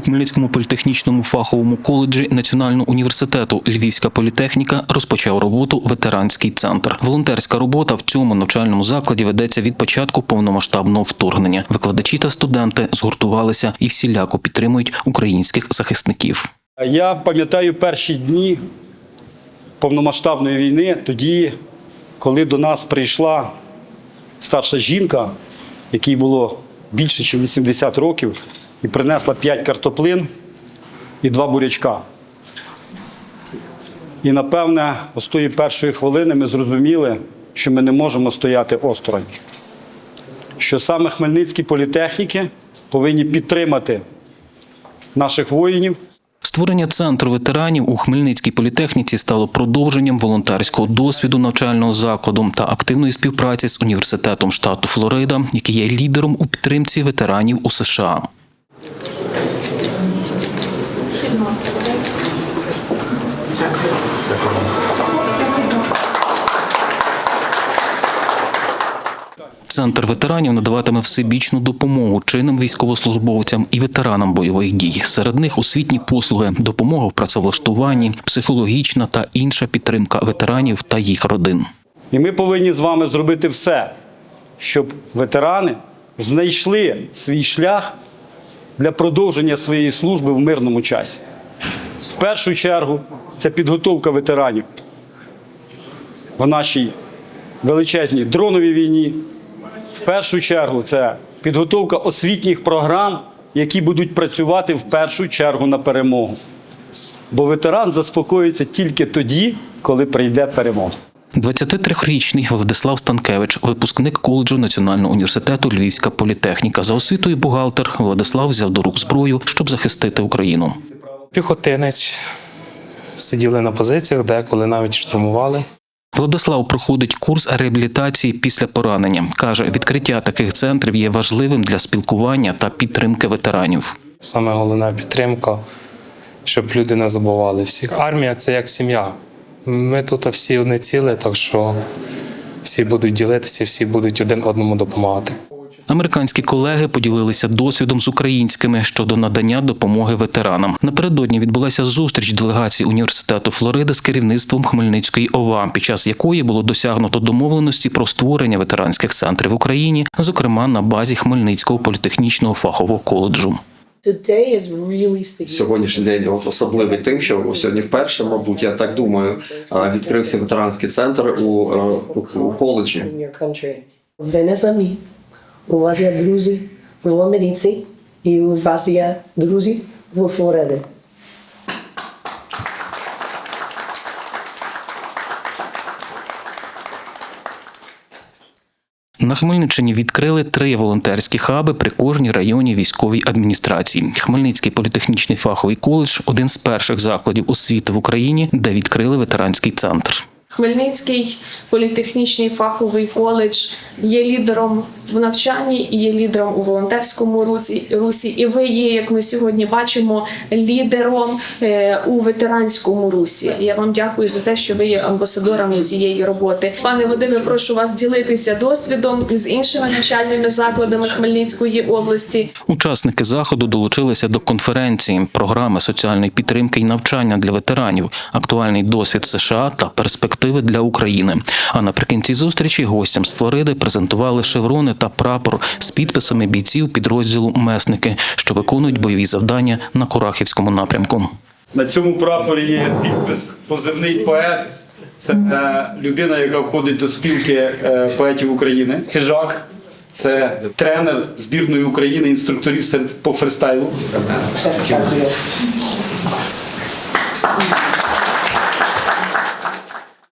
У Хмельницькому політехнічному фаховому коледжі Національного університету Львівська політехніка розпочав роботу ветеранський центр. Волонтерська робота в цьому навчальному закладі ведеться від початку повномасштабного вторгнення. Викладачі та студенти згуртувалися і всіляко підтримують українських захисників. Я пам'ятаю перші дні повномасштабної війни, тоді, коли до нас прийшла старша жінка, якій було більше, ніж 80 років, і принесла 5 картоплин і 2 бурячка. І напевне, з тої першої хвилини ми зрозуміли, що ми не можемо стояти осторонь. Що саме хмельницькі політехніки повинні підтримати наших воїнів. Створення центру ветеранів у Хмельницькій політехніці стало продовженням волонтерського досвіду навчального закладу та активної співпраці з університетом штату Флорида, який є лідером у підтримці ветеранів у США. Центр ветеранів надаватиме всебічну допомогу чинним військовослужбовцям і ветеранам бойових дій. Серед них освітні послуги, допомога в працевлаштуванні, психологічна та інша підтримка ветеранів та їх родин. І ми повинні з вами зробити все, щоб ветерани знайшли свій шлях для продовження своєї служби в мирному часі. В першу чергу це підготовка ветеранів в нашій величезній дроновій війні. В першу чергу це підготовка освітніх програм, які будуть працювати в першу чергу на перемогу. Бо ветеран заспокоїться тільки тоді, коли прийде перемога. 23-річний Владислав Станкевич, випускник коледжу Національного університету Львівська політехніка. За освітою бухгалтер Владислав взяв до рук зброю, щоб захистити Україну. Піхотинець. Сиділи на позиціях, деколи навіть штурмували. Владислав проходить курс реабілітації після поранення. каже, відкриття таких центрів є важливим для спілкування та підтримки ветеранів. Саме головна підтримка, щоб люди не забували всіх. Армія це як сім'я. Ми тут всі одне ціле, так що всі будуть ділитися, всі будуть один одному допомагати. Американські колеги поділилися досвідом з українськими щодо надання допомоги ветеранам. Напередодні відбулася зустріч делегації університету Флориди з керівництвом Хмельницької ОВА, під час якої було досягнуто домовленості про створення ветеранських центрів в Україні, зокрема на базі Хмельницького політехнічного фахового коледжу. Сьогоднішній день от особливий тим, що сьогодні вперше, мабуть, я так думаю, відкрився ветеранський центр у, е, у, у коледжі. У вас є друзі в Америці і у вас є друзі в Флориді. На Хмельниччині відкрили три волонтерські хаби при кожній районній військовій адміністрації. Хмельницький політехнічний фаховий коледж один з перших закладів освіти в Україні, де відкрили ветеранський центр. Хмельницький політехнічний фаховий коледж є лідером в навчанні і є лідером у волонтерському русі. І ви є, як ми сьогодні бачимо, лідером е, у ветеранському русі. Я вам дякую за те, що ви є амбасадорами цієї роботи. Пане Вадиме, прошу вас ділитися досвідом з іншими навчальними закладами Хмельницької області. Учасники заходу долучилися до конференції програми соціальної підтримки і навчання для ветеранів, актуальний досвід США та перспективи для України. А наприкінці зустрічі гостям з Флориди презентували шеврони та прапор з підписами бійців підрозділу Месники, що виконують бойові завдання на Курахівському напрямку. На цьому прапорі є підпис позивний поет. Це е, людина, яка входить до спілки е, поетів України. Хижак. Це тренер збірної України, інструкторів серед- по фристайлу.